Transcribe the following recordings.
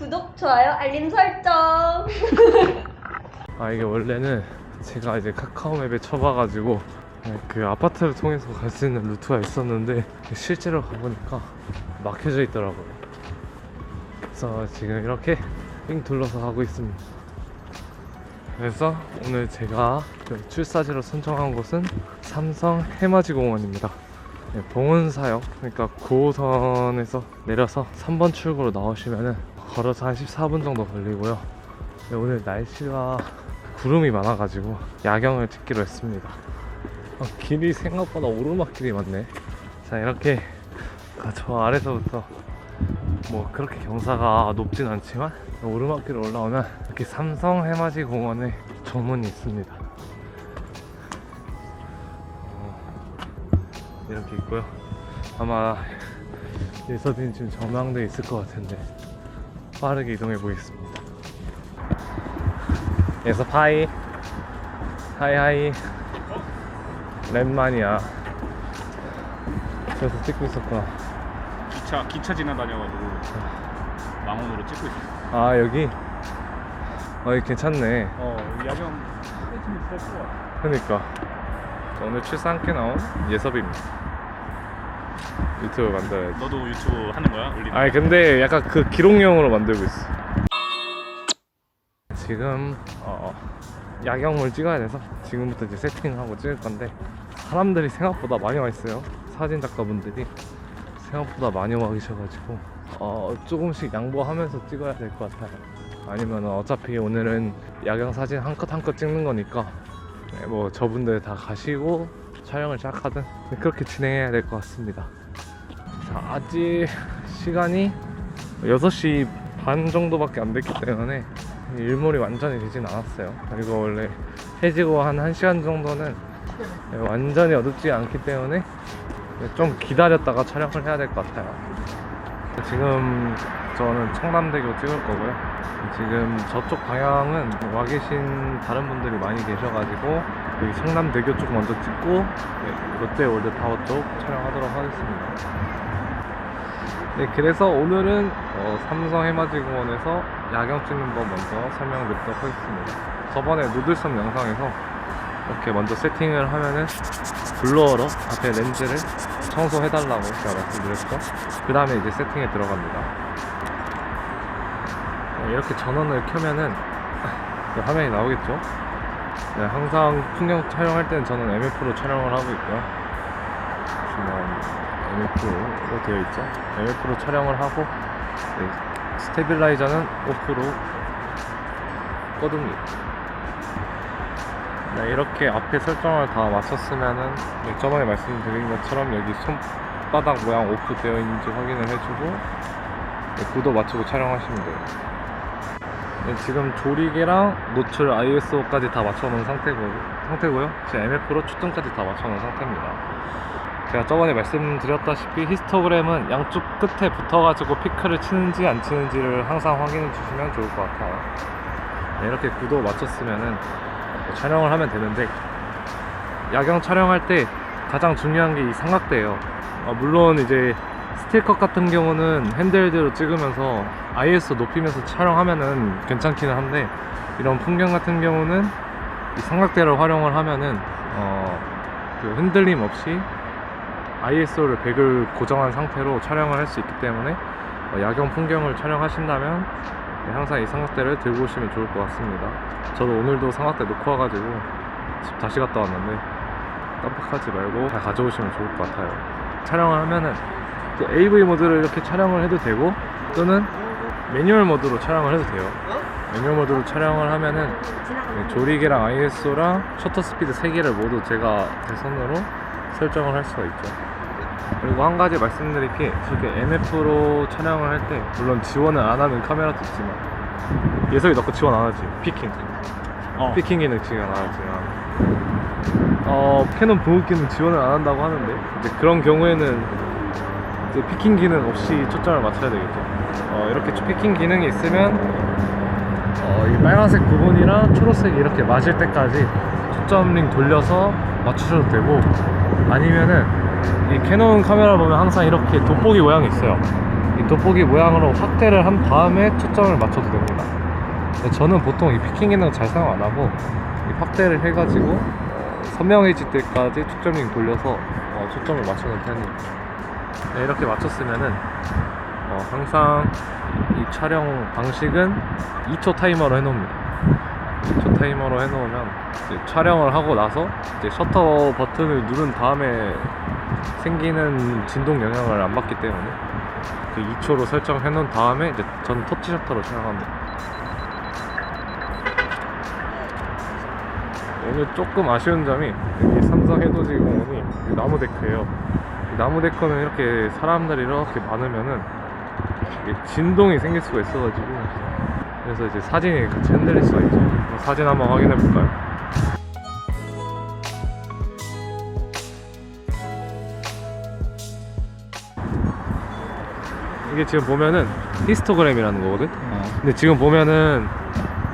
구독, 좋아요, 알림 설정. 아 이게 원래는 제가 이제 카카오맵에 쳐봐가지고 그 아파트를 통해서 갈 수 있는 루트가 있었는데 실제로 가보니까 막혀져 있더라고요. 그래서 지금 이렇게 삥 둘러서 가고 있습니다. 그래서 오늘 제가 그 출사지로 선정한 곳은 삼성 해맞이 공원입니다. 네, 봉은사역 그러니까 9호선에서 내려서 3번 출구로 나오시면은 걸어서 한 14분 정도 걸리고요. 네, 오늘 날씨가 구름이 많아가지고 야경을 찍기로 했습니다. 어, 길이 생각보다 오르막길이 많네. 자 이렇게 아, 저 아래서부터 뭐 그렇게 경사가 높진 않지만 오르막길 올라오면 이렇게 삼성 해맞이 공원에 정문이 있습니다. 어, 이렇게 있고요. 아마 예서딘 지금 전망대 있을 것 같은데 빠르게 이동해 보겠습니다. 예서 파이. 하이 하이. 랩만이야 저기서 찍고 있었구나. 기차 기차 지나다녀가지고 망원으로 찍고 있어. 아 여기? 어 여기 괜찮네. 어 야경 사진이 잘 좋아. 그니까. 자, 오늘 출사 함께 나온 예섭입니다 유튜브 만들어야지. 너도 유튜브 하는 거야? 올리는 아니? 근데 약간 그 기록용으로 만들고 있어. 지금 어, 야경을 찍어야 돼서 지금부터 이제 세팅을 하고 찍을 건데 사람들이 생각보다 많이 와 있어요. 사진 작가분들이 생각보다 많이 와 계셔가지고 어, 조금씩 양보하면서 찍어야 될 것 같아요. 아니면 어차피 오늘은 야경 사진 한 컷 한 컷 찍는 거니까 네, 뭐 저분들 다 가시고 촬영을 시작하든 그렇게 진행해야 될 것 같습니다. 자, 아직 시간이 6시 반 정도밖에 안 됐기 때문에 일몰이 완전히 되진 않았어요. 그리고 원래 해지고 한 1시간 정도는 완전히 어둡지 않기 때문에 좀 기다렸다가 촬영을 해야 될 것 같아요. 지금 저는 청담대교 찍을 거고요. 지금 저쪽 방향은 와 계신 다른 분들이 많이 계셔가지고 여기 청담대교 쪽 먼저 찍고 네, 롯데월드타워 쪽 촬영하도록 하겠습니다. 네, 그래서 오늘은 어, 삼성 해맞이공원에서 야경 찍는 법 먼저 설명드리도록 하겠습니다. 저번에 누들섬 영상에서 이렇게 먼저 세팅을 하면은 블로어로 앞에 렌즈를 청소해달라고 제가 말씀드렸죠. 그 다음에 이제 세팅에 들어갑니다. 네, 이렇게 전원을 켜면은 그 화면이 나오겠죠. 네, 항상 풍경 촬영할 때는 저는 MF로 촬영을 하고 있고요. MF로 되어 있죠. MF로 촬영을 하고 네, 스테빌라이저는 오프로 꺼둡니다. 네, 이렇게 앞에 설정을 다 마쳤으면은 네, 저번에 말씀드린 것처럼 여기 손바닥 모양 오프 되어 있는지 확인을 해주고 네, 구도 맞추고 촬영하시면 돼요. 네, 지금 조리개랑 노출 ISO까지 다 맞춰놓은 상태고, 상태고요. 지금 MF로 초점까지 다 맞춰놓은 상태입니다. 제가 저번에 말씀드렸다시피 히스토그램은 양쪽 끝에 붙어가지고 피크를 치는지 안 치는지를 항상 확인해 주시면 좋을 것 같아요. 네, 이렇게 구도 맞췄으면은 뭐 촬영을 하면 되는데 야경 촬영할 때 가장 중요한 게 이 삼각대예요. 어, 물론 이제 스틸컷 같은 경우는 핸들드로 찍으면서 ISO 높이면서 촬영하면은 괜찮기는 한데 이런 풍경 같은 경우는 이 삼각대를 활용을 하면은 어, 그 흔들림 없이 ISO를 100을 고정한 상태로 촬영을 할 수 있기 때문에 어, 야경 풍경을 촬영하신다면 네, 항상 이 삼각대를 들고 오시면 좋을 것 같습니다. 저도 오늘도 삼각대 놓고 와가지고 집 다시 갔다 왔는데 깜빡하지 말고 잘 가져오시면 좋을 것 같아요. 촬영을 하면은 그 AV 모드로 이렇게 촬영을 해도 되고 또는 매뉴얼 모드로 촬영을 해도 돼요. 매뉴얼 모드로 촬영을 하면은 네, 조리개랑 ISO랑 셔터 스피드 3개를 모두 제가 제 손으로 설정을 할 수가 있죠. 그리고 한 가지 말씀드릴 게 저렇게 MF로 촬영을 할 때 물론 지원을 안 하는 카메라도 있지만 예석이 넣고 지원 안 하지. 피킹. 어. 피킹 기능 지원 안 하지만 어 캐논 보호기는 지원을 안 한다고 하는데 이제 그런 경우에는 이제 피킹 기능 없이 초점을 맞춰야 되겠죠. 어 이렇게 피킹 기능이 있으면 어, 이 빨간색 부분이랑 초록색이 이렇게 맞을 때까지 초점 링 돌려서 맞추셔도 되고 아니면은 이 캐논 카메라 보면 항상 이렇게 돋보기 모양이 있어요 이 돋보기 모양으로 확대를 한 다음에 초점을 맞춰도 됩니다. 저는 보통 이 피킹 기능 잘 사용 안 하고 이 확대를 해가지고 어, 선명해질 때까지 초점링 돌려서 어, 초점을 맞추는 편이에요. 네, 이렇게 맞췄으면은 어, 항상 이 촬영 방식은 2초 타이머로 해놓습니다. 2초 타이머로 해놓으면 촬영을 하고 나서 이제 셔터 버튼을 누른 다음에 생기는 진동 영향을 안 받기 때문에 그 2초로 설정해 놓은 다음에 이제 전 터치 셔터로 촬영합니다. 오늘 조금 아쉬운 점이 이 삼성 해돋이 공원이 이 나무 데크예요. 이 나무 데크는 이렇게 사람들이 이렇게 많으면은 진동이 생길 수가 있어가지고 그래서 이제 사진이 같이 흔들릴 수가 있죠. 사진 한번 확인해 볼까요? 이게 지금 보면은 히스토그램이라는 거거든. 어. 근데 지금 보면은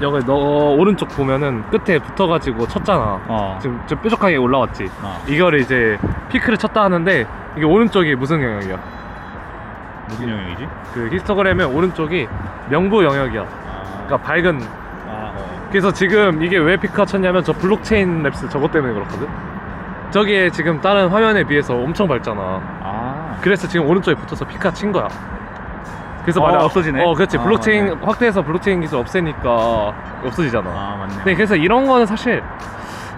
여기 너 오른쪽 보면은 끝에 붙어가지고 쳤잖아. 어. 지금 좀 뾰족하게 올라왔지. 어. 이거를 이제 피크를 쳤다 하는데 이게 오른쪽이 무슨 영역이야? 무슨 영역이지? 그 히스토그램의 오른쪽이 명부 영역이야. 아. 그러니까 밝은. 아, 어. 그래서 지금 이게 왜 피크가 쳤냐면 저 블록체인 랩스 저것 때문에 그렇거든. 저기에 지금 다른 화면에 비해서 엄청 밝잖아. 아. 그래서 지금 오른쪽에 붙어서 피크가 친 거야. 그래서 어, 말야 없어지네? 어, 그렇지. 아, 블록체인 맞네. 확대해서 블록체인 기술 없애니까 없어지잖아. 아, 맞네. 네, 그래서 이런 거는 사실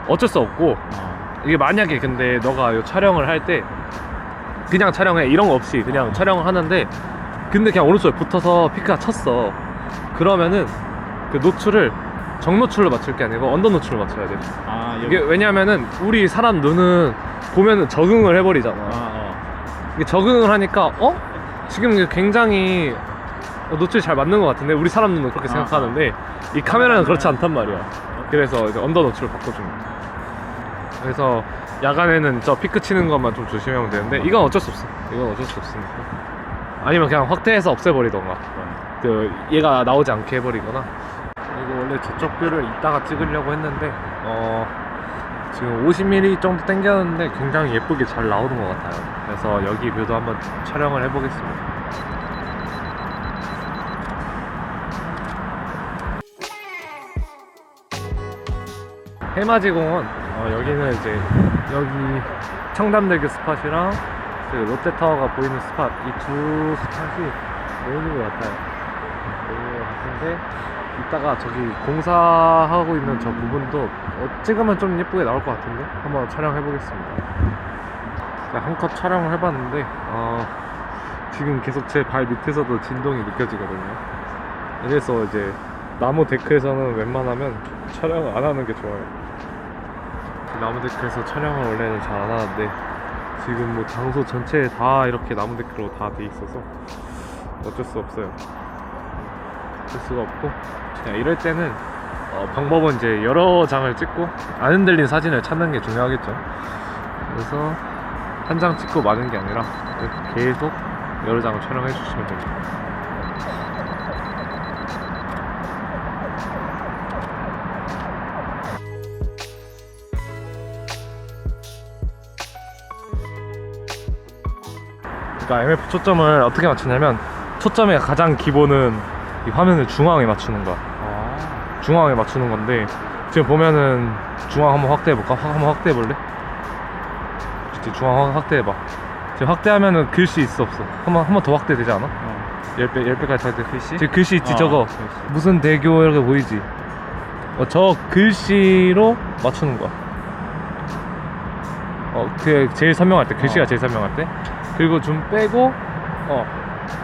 어쩔 수 없고 어. 이게 만약에 근데 너가 요 촬영을 할 때 그냥 촬영해 이런 거 없이 그냥 촬영을 하는데 근데 그냥 오른쪽에 붙어서 피크가 쳤어 그러면은 그 노출을 정노출로 맞출 게 아니고 언더 노출로 맞춰야 돼 아, 여기. 이게 왜냐면은 우리 사람 눈은 보면은 적응을 해버리잖아 아, 어. 이게 적응을 하니까 어? 지금 이게 굉장히 노출이 잘 맞는 것 같은데 우리 사람 눈은 그렇게 아, 생각하는데 이 카메라는 그렇지 않단 말이야. 그래서 이제 언더 노출을 바꿔줍니다. 그래서 야간에는 저 피크 치는 것만 좀 조심하면 되는데 이건 어쩔 수 없어. 이건 어쩔 수 없으니까. 아니면 그냥 확대해서 없애버리던가. 그 얘가 나오지 않게 해버리거나. 이거 원래 저쪽 뷰를 이따가 찍으려고 했는데 어 지금 50mm 정도 당겼는데 굉장히 예쁘게 잘 나오는 것 같아요 그래서 여기 뷰도 한번 촬영을 해보겠습니다. 해맞이 공원 어, 여기는 이제 여기 청담대교 스팟이랑 그 롯데타워가 보이는 스팟. 이 두 스팟이 메인인 것 같아요. 메인인 것 같은데 이따가 저기 공사하고 있는 저 부분도 어, 찍으면 좀 예쁘게 나올 것 같은데 한번 촬영해 보겠습니다 한 컷 촬영을 해봤는데 어, 지금 계속 제 발 밑에서도 진동이 느껴지거든요. 그래서 이제 나무 데크에서는 웬만하면 촬영을 안 하는 게 좋아요. 나무 데크에서 촬영을 원래는 잘 안 하는데 지금 뭐 장소 전체에 다 이렇게 나무 데크로 다 돼 있어서 어쩔 수 없어요. 어쩔 수가 없고. 그냥 이럴 때는 어, 방법은 이제 여러 장을 찍고 안 흔들린 사진을 찾는 게 중요하겠죠. 그래서 한 장 찍고 마는 게 아니라 계속 여러 장을 촬영해 주시면 됩니다 그러니까 MF 초점을 어떻게 맞추냐면 초점의 가장 기본은 이 화면을 중앙에 맞추는 거야. 아. 중앙에 맞추는 건데 지금 보면은 중앙 한번 확대해 볼까? 한번 확대해 볼래? 그렇지 중앙 확대해 봐. 지금 확대하면은 글씨 있어 없어? 한번 한 번 더 확대되지 않아? 어. 10배 10배까지 확대. 글씨? 지금 글씨 있지 어, 저거 글씨. 무슨 대교 이렇게 보이지? 어, 저 글씨로 맞추는 거야. 어, 그 제일 선명할 때 글씨가 어. 제일 선명할 때 그리고 좀 빼고 어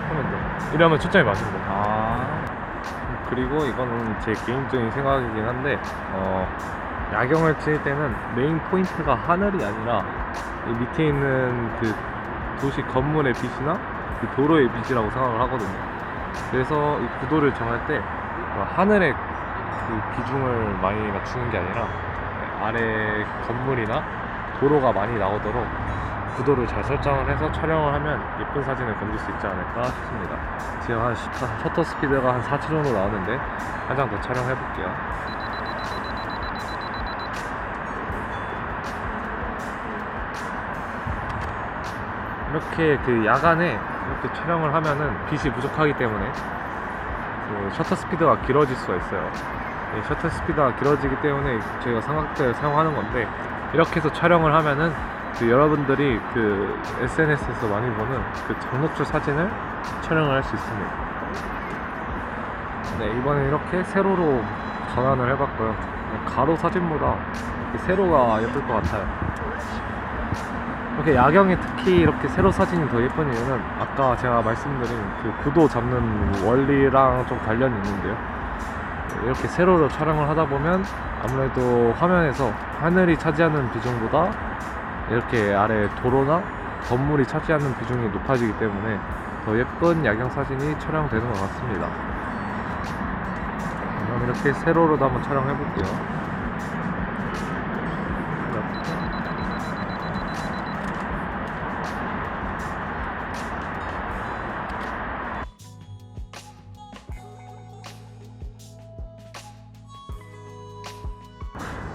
하면 돼. 이러면 초점이 맞은 거야. 아. 그리고 이거는 제 개인적인 생각이긴 한데 어, 야경을 칠 때는 메인 포인트가 하늘이 아니라 이 밑에 있는 그 도시 건물의 빛이나 그 도로의 빛이라고 생각을 하거든요. 그래서 이 구도를 정할 때 어, 하늘의 그 비중을 많이 맞추는 게 아니라 아래 건물이나 도로가 많이 나오도록 구도를 잘 설정을 해서 촬영을 하면 예쁜 사진을 건질 수 있지 않을까 싶습니다. 지금 한 14, 셔터 스피드가 한 4치 정도 나오는데 한 장 더 촬영해 볼게요. 이렇게 그 야간에 이렇게 촬영을 하면은 빛이 부족하기 때문에 그 셔터 스피드가 길어질 수가 있어요. 이 셔터 스피드가 길어지기 때문에 저희가 삼각대를 사용하는 건데 이렇게 해서 촬영을 하면은 그 여러분들이 그 SNS에서 많이 보는 그 장노출 사진을 촬영을 할 수 있습니다. 네, 이번에 이렇게 세로로 전환을 해봤고요. 가로 사진보다 이 세로가 예쁠 것 같아요. 이렇게 야경에 특히 이렇게 세로 사진이 더 예쁜 이유는 아까 제가 말씀드린 그 구도 잡는 원리랑 좀 관련이 있는데요. 이렇게 세로로 촬영을 하다 보면 아무래도 화면에서 하늘이 차지하는 비중보다 이렇게 아래 도로나 건물이 차지하는 비중이 높아지기 때문에 더 예쁜 야경 사진이 촬영되는 것 같습니다. 그럼 이렇게 세로로도 한번 촬영해 볼게요.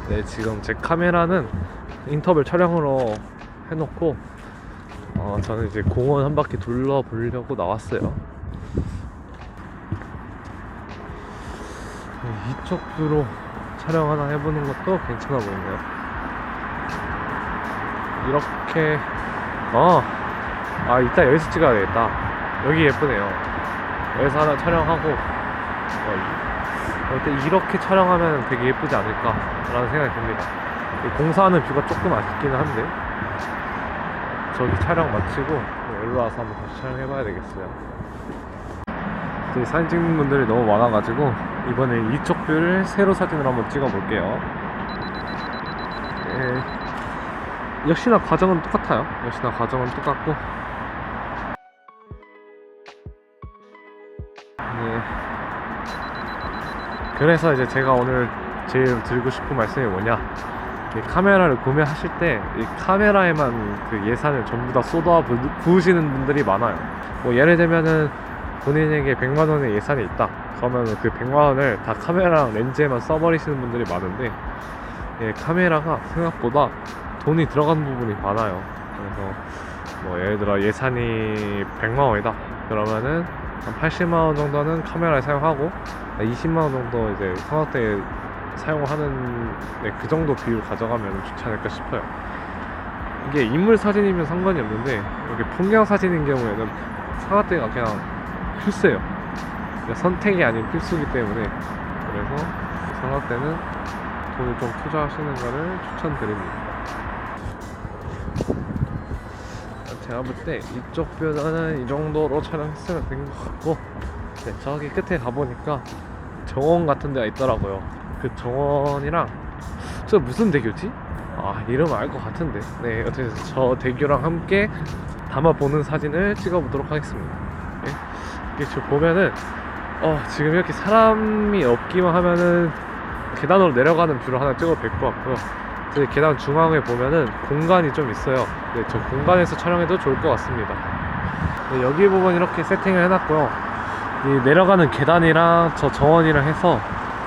네, 지금 제 카메라는 인터벌 촬영으로 해놓고 어, 저는 이제 공원 한 바퀴 둘러보려고 나왔어요. 네, 이쪽 뷰로 촬영 하나 해보는 것도 괜찮아 보이네요. 이렇게 어, 아 이따 여기서 찍어야 되겠다. 여기 예쁘네요. 여기서 하나 촬영하고 어, 이때 이렇게 촬영하면 되게 예쁘지 않을까라는 생각이 듭니다. 이 공사하는 뷰가 조금 아쉽기는 한데 저기 촬영 마치고 여기로 와서 한번 다시 촬영해봐야 되겠어요. 저희 사진 찍는 분들이 너무 많아가지고 이번에 이쪽 뷰를 세로 사진으로 한번 찍어볼게요. 예, 역시나 과정은 똑같아요. 역시나 과정은 똑같고 그래서 이제 제가 오늘 제일 드리고 싶은 말씀이 뭐냐? 이 카메라를 구매하실 때 이 카메라에만 그 예산을 전부 다 쏟아 부- 부으시는 분들이 많아요. 뭐 예를 들면은 본인에게 100만 원의 예산이 있다 그러면 그 100만 원을 다 카메라랑 렌즈에만 써버리시는 분들이 많은데 예, 카메라가 생각보다 돈이 들어가는 부분이 많아요. 그래서 뭐 예를 들어 예산이 100만 원이다 그러면은 한 80만 원 정도는 카메라에 사용하고 20만 원 정도 이제 삼각대 사용하는 네, 그 정도 비율 가져가면 좋지 않을까 싶어요. 이게 인물 사진이면 상관이 없는데 이렇게 풍경 사진인 경우에는 삼각대가 그냥 필수예요. 그냥 선택이 아닌 필수기 때문에 그래서 삼각대는 돈을 좀 투자하시는 거를 추천드립니다. 제가 볼 때 이쪽 뷰는 이 정도로 촬영했으면 된 것 같고 네, 저기 끝에 가보니까 정원 같은 데가 있더라고요. 그 정원이랑 저 무슨 대교지? 아 이름 알 것 같은데. 네 어쨌든 저 대교랑 함께 담아보는 사진을 찍어보도록 하겠습니다. 네. 이게 지금 보면은 어 지금 이렇게 사람이 없기만 하면은 계단으로 내려가는 뷰를 하나 찍어도 될 것 같고요. 저 계단 중앙에 보면은 공간이 좀 있어요. 네, 저 공간에서 촬영해도 좋을 것 같습니다. 네, 여기 부분 이렇게 세팅을 해놨고요. 이 내려가는 계단이랑 저 정원이랑 해서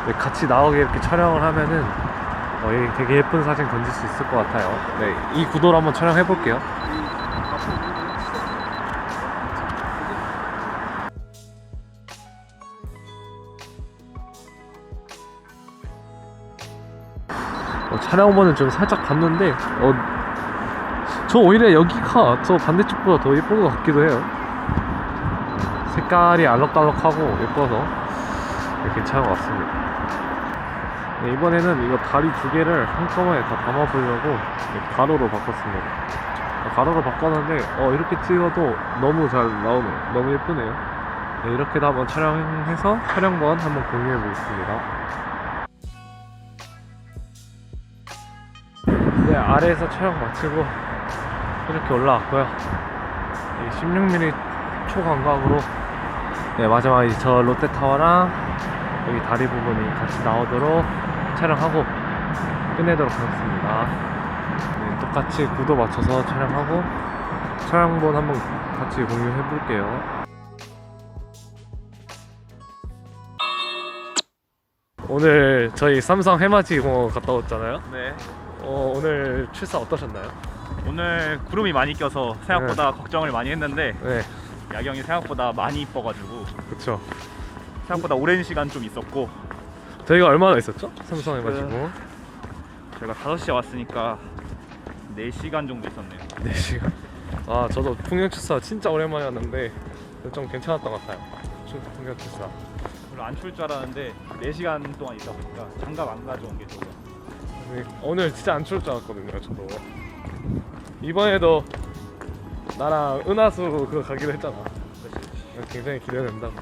네, 같이 나오게 이렇게 촬영을 하면은 어, 이 되게 예쁜 사진 건질 수 있을 것 같아요. 네, 이 구도로 한번 촬영해 볼게요. 어, 촬영본은 좀 살짝 봤는데 어, 저 오히려 여기가 저 반대쪽보다 더 예쁜 것 같기도 해요. 색깔이 알록달록하고 예뻐서 네, 괜찮은 것 같습니다. 네, 이번에는 이거 다리 두 개를 한꺼번에 다 담아보려고 네, 가로로 바꿨습니다. 어, 가로로 바꿨는데 어, 이렇게 찍어도 너무 잘 나오네요. 너무 예쁘네요. 네, 이렇게도 한번 촬영해서 촬영본 한번 공유해 보겠습니다. 네, 아래에서 촬영 마치고 이렇게 올라왔고요. 16mm 초광각으로 네, 마지막에 저 롯데타워랑 여기 다리 부분이 같이 나오도록 촬영하고 끝내도록 하겠습니다. 네, 똑같이 구도 맞춰서 촬영하고 촬영본 한번 같이 공유해 볼게요. 오늘 저희 삼성 해맞이 공원 갔다 왔잖아요. 네. 어, 오늘 출사 어떠셨나요? 오늘 구름이 많이 껴서 생각보다 걱정을 많이 했는데 네, 야경이 생각보다 많이 이뻐가지고. 그쵸. 생각보다 오랜 시간 좀 있었고. 저희가 얼마나 있었죠? 삼성 해가지고. 제가 5시에 왔으니까 4시간 정도 있었네요. 4시간. 아 저도 풍경 출사 진짜 오랜만에 왔는데 좀 괜찮았던 것 같아요. 출- 풍경 출사. 별로 안 추울 줄 알았는데 4시간 동안 있다 보니까 장갑 안 가져온 게 좋아요. 오늘 진짜 안 추울 줄 알았거든요 저도. 이번에도 나랑 은하수 그거 가기로 했잖아. 굉장히 기대된다고.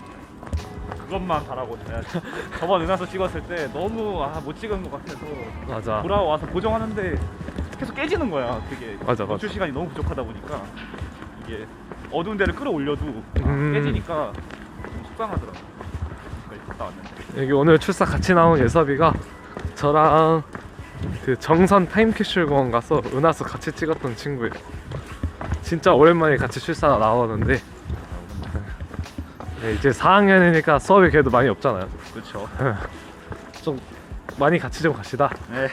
그것만 바라고 자야지. 저번 은하수 찍었을 때 너무 아, 못 찍은 것 같아서 맞아. 돌아와서 보정하는데 계속 깨지는 거야 그게. 맞아, 맞아. 노출 시간이 너무 부족하다 보니까. 이게 어두운 데를 끌어올려도 음. 깨지니까 좀 속상하더라고. 여기까지 갔다 왔는데. 여기 오늘 출사 같이 나온 예섭이가 저랑 그 정선 타임캡슐 공원 가서 은하수 같이 찍었던 친구예요. 진짜 오랜만에 같이 출사 나오는데 네, 이제 4학년이니까 수업이 그래도 많이 없잖아요. 그렇죠 좀 많이 같이 좀 갑시다. 네.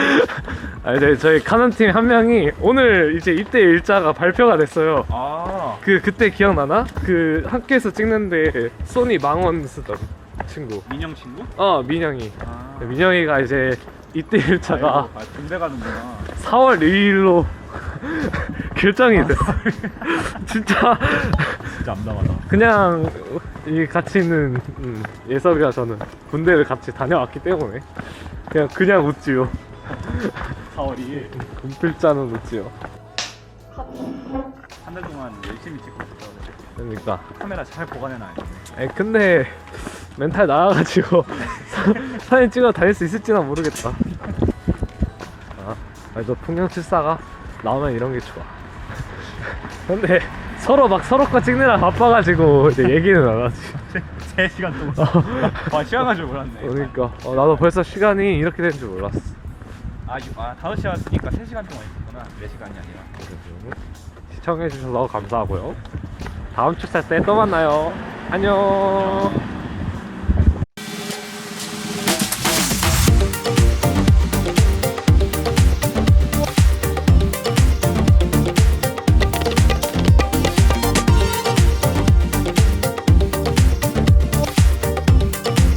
아, 이제 저희 카non 팀한 명이 오늘 이제 입대 일자가 발표가 됐어요. 아 그 그때 기억나나? 그 학교에서 찍는데 소니 망원 쓰던 친구. 민영 친구? 어 민영이. 아 민영이가 이제 이때 일차가 아이고, 아, 군대 가는구나 4월 2일로 결정이 됐어. 진짜 진짜 암담하다 그냥 이 같이 있는 음, 예섭이와 저는 군대를 같이 다녀왔기 때문에 그냥 그냥 웃지요. 4월 2일 군필자는 웃지요. 한 달 동안 열심히 찍고 있었는데 그러니까. 카메라 잘 보관해놔야 돼에 근데 멘탈 나가가지고 사- 사진 찍어 다닐 수 있을지는 모르겠다. 아, 그래도 풍경 칠사가 나오면 이런 게 좋아. 근데 서로 막 서로 거 찍느라 바빠가지고 이제 얘기는 안 하지. 3시간 동안 아 시간 가줄 몰랐네 그러니까 어, 나도 벌써 시간이 이렇게 된 줄 몰랐어. 아, 유- 아 5시에 왔으니까 3시간 동안 있었구나 4시간이 아니라 시청해주셔서 감사하고요. 다음 출사 때 또 만나요. 안녕.